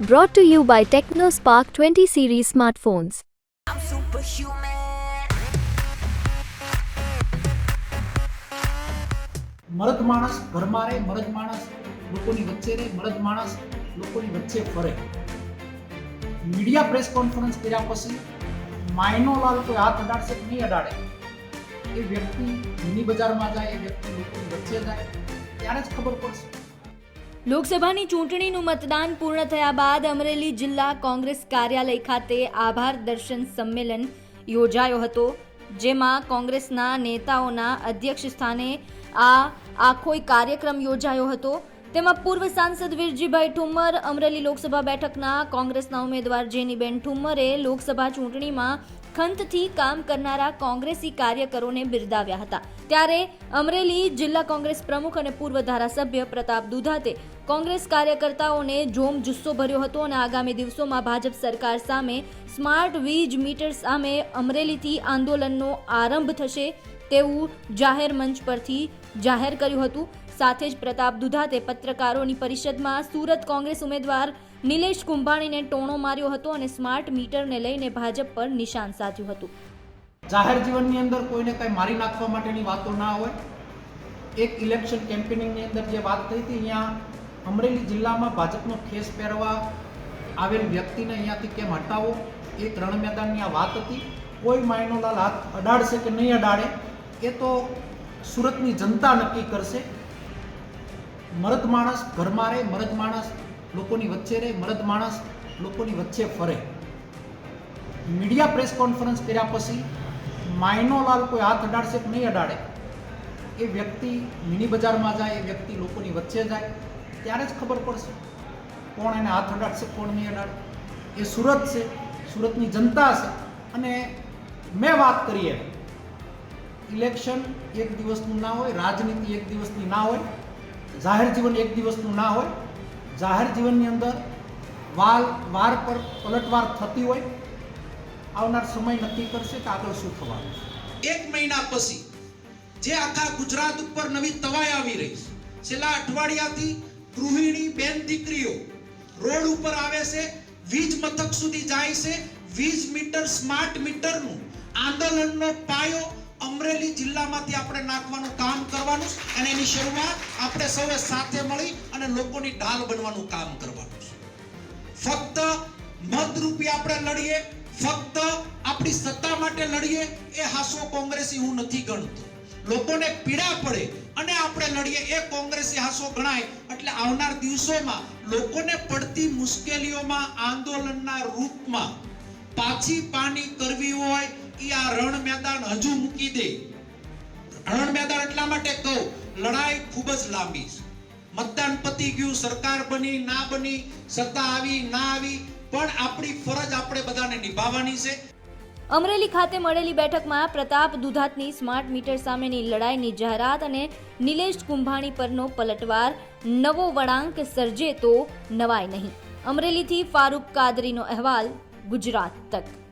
Brought to you by TechnoSpark 20 series smartphones. I'm superhuman. મરદ માણસ ઘરમાં રહે મરદ માણસ લોકોની વચ્ચે રહે મરદ માણસ લોકોની વચ્ચે ફરે મીડિયા પ્રેસ કોન્ફરન્સ કર્યા પછી માઇનોલાલ કોઈ હાથ અડાડશે કે નહીં અડાડે એ વ્યક્તિ મિની બજારમાં જાય એ વ્યક્તિ લોકોની વચ્ચે જાય ત્યારે જ ખબર પડશે લોકસભાની ચૂંટણીનું મતદાન પૂર્ણ થયા બાદ અમરેલી જિલ્લા કોંગ્રેસ કાર્યાલય ખાતે આભાર દર્શન સંમેલન યોજાયો હતો, જેમાં કોંગ્રેસના નેતાઓના અધ્યક્ષ સ્થાને આ આખોય કાર્યક્રમ યોજાયો હતો. તેમાં પૂર્વ સાંસદ વીરજીભાઈ ઠુમ્મર, અમરેલી લોકસભા બેઠકના કોંગ્રેસના ઉમેદવાર જેનીબેન ઠુમ્મરે લોકસભા ચૂંટણીમાં ખંતથી કામ કરનારા કોંગ્રેસી કાર્યકરોને બિરદાવ્યા હતા. ત્યારે અમરેલી જિલ્લા કોંગ્રેસ પ્રમુખ અને પૂર્વ ધારાસભ્ય પ્રતાપ દુધાતે કોંગ્રેસ કાર્યકર્તાઓને જોમ જુસ્સો ભર્યો હતો અને આગામી દિવસોમાં ભાજપ સરકાર સામે સ્માર્ટ વીજ મીટર સામે અમરેલીથી આંદોલનનો આરંભ થશે તેવું જાહેર મંચ પરથી જાહેર કર્યું હતું. સાથે જ પ્રતાપ દુધાતે પત્રકારોની પરિષદમાં સુરત કોંગ્રેસ ઉમેદવાર નિલેશ કુંભાણીને ટોણો માર્યો હતો અને સ્માર્ટ મીટરને લઈને ભાજપ પર નિશાન સાધ્યું હતું. જાહેર જીવનની અંદર કોઈને કંઈ મારી નાખવા માટેની વાતો ના હોય. એક ઇલેક્શન કેમ્પેનિંગની અંદર જે વાત થઈ હતી, અહીંયા અમરેલી જિલ્લામાં ભાજપનો ખેસ પહેરવા આવેલ વ્યક્તિને અહીંયાથી કેમ હટાવો? એ રણ મેદાનની આ વાત હતી. કોઈ માયનોલાલ હાથ અડાડશે કે નહીં અડાડે, એ તો સુરતની જનતા નક્કી કરશે. મરદ માણસ ઘરમાં રહે, મરદ માણસ લોકોની વચ્ચે રહે, મરદ માણસ લોકોની વચ્ચે ફરે. મીડિયા પ્રેસ કોન્ફરન્સ કર્યા પછી માયનો લાલ કોઈ હાથ અડાડશે કે નહીં અડાડે? એ વ્યક્તિ મિની બજારમાં જાય, એ વ્યક્તિ લોકોની વચ્ચે જાય, ત્યારે જ ખબર પડશે કોણ એને હાથ અડાડશે, કોણ નહીં અડાડે. એ સુરત છે, સુરતની જનતા છે. અને મેં વાત કરીએ ઇલેક્શન એક દિવસનું ના હોય, રાજનીતિ એક દિવસની ના હોય જાહેર જીવન એક દિવસનું ના હોય, જાહેર જીવનની અંદર વાલ, વાર પર પલટવાર થતી હોય, આવનાર સમય નક્કી કરશે કે આગળ શું થવાનું એક મહિના પછી જે આખા ગુજરાત ઉપર નવી તવાઈ આવી રહી છે. છેલ્લા અઠવાડિયાથી ગૃહિણી બેન દીકરીઓ રોડ ઉપર આવે છે, વીજ મથક સુધી જાય છે, વીજ મીટર, સ્માર્ટ મીટરનું આંદોલનનો પાયો અમરેલી જિલ્લામાંથી આપણે નાખવાનું કામ કરવાનું અને એની શરૂઆત આપણે સૌએ સાથે મળી અને લોકોની ઢાલ બનવાનું કામ કરવાનું ફક્ત મતરૂપી આપણે લડીએ, ફક્ત આપણી સત્તા માટે લડીએ, એ હાસો કોંગ્રેસી હું નથી ગણતો. લોકોને પીડા પડે અને આપણે લડીએ, એ કોંગ્રેસી હાસો ગણાય. એટલે આવનાર દિવસોમાં લોકોને પડતી મુશ્કેલીઓમાં, આંદોલનના રૂપમાં પાછી પાની કરવી હોય આ રણ મેદાન હજુ મૂકી દે. રણ મેદાન એટલા માટે કહું, લડાઈ ખૂબ જ લાંબી છે. મતદાન પતી ગયું, સરકાર બની, ના બની, સત્તા આવી, ના આવી, પણ આપણી ફરજ આપણે બધાને નિભાવવાની છે. અમરેલી ખાતે મળેલી બેઠકમાં પ્રતાપ દુધાતની સ્માર્ટ મીટર સામેની લડાઈની જાહેરાત અને નિલેશ કુંભાણી પરનો પલટવાર. નવો વળાંક સર્જે તો નવાય નહીં. અમરેલીથી ફારૂક કાદરીનો અહેવાલ, ગુજરાત તક.